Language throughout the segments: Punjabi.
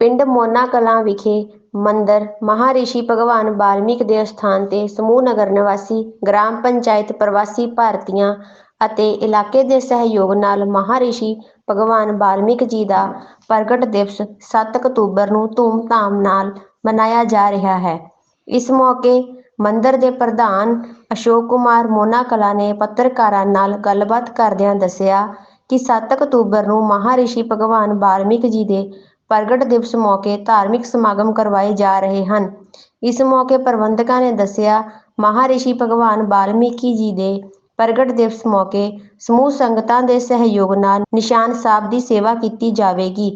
ਪਿੰਡ ਮੋਨਾ ਕਲਾਂ ਵਿਖੇ ਮੰਦਰ ਮਹਾਰਿਸ਼ੀ ਭਗਵਾਨ ਵਾਲਮੀਕ ਦੇ ਅਸਥਾਨ ਤੇ ਸਮੂਹ ਨਗਰ ਨਿਵਾਸੀ, ਗ੍ਰਾਮ ਪੰਚਾਇਤ ਪ੍ਰਵਾਸੀ ਭਾਰਤੀਆਂ ਅਤੇ ਇਲਾਕੇ ਦੇ ਸਹਿਯੋਗ ਨਾਲ ਮਹਾਰਿਸ਼ੀ ਭਗਵਾਨ ਵਾਲਮੀਕ ਜੀ ਦਾ ਪ੍ਰਗਟ ਦਿਵਸ 7 ਅਕਤੂਬਰ ਨੂੰ ਧੂਮ-ਧਾਮ ਨਾਲ ਮਨਾਇਆ ਜਾ ਰਿਹਾ ਹੈ। ਇਸ ਮੌਕੇ ਮੰਦਰ ਦੇ ਪ੍ਰਧਾਨ ਅਸ਼ੋਕ ਕੁਮਾਰ ਮੋਨਾ ਕਲਾਂ ਨੇ ਪੱਤਰਕਾਰਾਂ ਨਾਲ ਗੱਲਬਾਤ ਕਰਦਿਆਂ ਦੱਸਿਆ ਕਿ 7 ਅਕਤੂਬਰ ਨੂੰ ਮਹਾਰਿਸ਼ੀ ਭਗਵਾਨ ਵਾਲਮੀਕ ਜੀ ਦੇ ਪ੍ਰਗਟ ਦਿਵਸ ਮੌਕੇ ਧਾਰਮਿਕ ਸਮਾਗਮ ਕਰਵਾਏ ਜਾ ਰਹੇ ਹਨ। ਇਸ ਮੌਕੇ ਪ੍ਰਬੰਧਕਾਂ ਨੇ ਦੱਸਿਆ, ਮਹਾਰਿਸ਼ੀ ਭਗਵਾਨ ਬਾਲਮੀਕੀ ਜੀ ਦੇ ਪ੍ਰਗਟ ਦਿਵਸ ਮੌਕੇ ਸਮੂਹ ਸੰਗਤਾਂ ਦੇ ਸਹਿਯੋਗ ਨਾਲ ਨਿਸ਼ਾਨ ਸਾਹਿਬ ਦੀ ਸੇਵਾ ਕੀਤੀ ਜਾਵੇਗੀ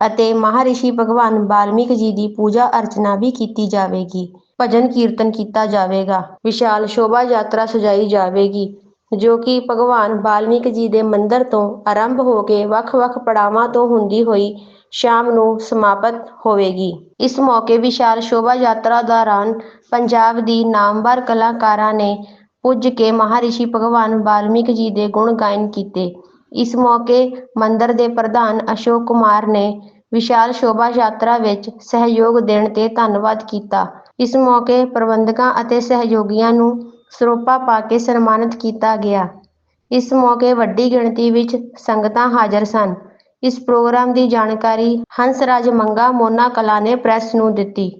ਅਤੇ ਮਹਾਰਿਸ਼ੀ ਭਗਵਾਨ ਵਾਲਮੀਕ ਜੀ ਦੀ ਪੂਜਾ ਅਰਚਨਾ ਵੀ ਕੀਤੀ ਜਾਵੇਗੀ। ਭਜਨ ਕੀਰਤਨ ਕੀਤਾ ਜਾਵੇਗਾ। ਵਿਸ਼ਾਲ ਸ਼ੋਭਾ ਯਾਤਰਾ ਸਜਾਈ ਜਾਵੇਗੀ। ਜੋ ਕਿ ਭਗਵਾਨ ਵਾਲਮੀਕ ਜੀ ਦੇ ਮੰਦਰ ਤੋਂ ਆਰੰਭ ਹੋ ਕੇ ਵੱਖ-ਵੱਖ ਪੜਾਵਾਂ ਤੋਂ ਹੁੰਦੀ ਹੋਈ ਸ਼ਾਮ ਨੂੰ ਸਮਾਪਤ ਹੋਵੇਗੀ। ਇਸ ਮੌਕੇ ਵਿਸ਼ਾਲ ਸ਼ੋਭਾ ਯਾਤਰਾ ਦੌਰਾਨ ਪੰਜਾਬ ਦੀ ਨਾਮਵਰ ਕਲਾਕਾਰਾਂ ਨੇ ਪੁੱਜ ਕੇ ਮਹਾਰਿਸ਼ੀ ਭਗਵਾਨ ਵਾਲਮੀਕ ਜੀ ਦੇ ਗੁਣ ਗਾਇਨ ਕੀਤੇ। ਇਸ ਮੌਕੇ ਮੰਦਿਰ ਦੇ ਪ੍ਰਧਾਨ ਅਸ਼ੋਕ ਕੁਮਾਰ ਨੇ ਵਿਸ਼ਾਲ ਸ਼ੋਭਾ ਯਾਤਰਾ ਵਿੱਚ ਸਹਿਯੋਗ ਦੇਣ ਤੇ ਧੰਨਵਾਦ ਕੀਤਾ। ਇਸ ਮੌਕੇ ਪ੍ਰਬੰਧਕਾਂ ਅਤੇ ਸਹਿਯੋਗੀਆਂ ਨੂੰ ਸਰੋਪਾ ਪਾ ਕੇ ਸਨਮਾਨਿਤ ਕੀਤਾ ਗਿਆ। ਇਸ ਮੌਕੇ ਵੱਡੀ ਗਿਣਤੀ ਵਿੱਚ ਸੰਗਤਾਂ ਹਾਜ਼ਰ ਸਨ। ਇਸ ਪ੍ਰੋਗਰਾਮ ਦੀ ਜਾਣਕਾਰੀ ਹੰਸਰਾਜ ਮੰਗਾ ਮੋਨਾ ਕਲਾ ਨੇ ਪ੍ਰੈਸ ਨੂੰ ਦਿੱਤੀ।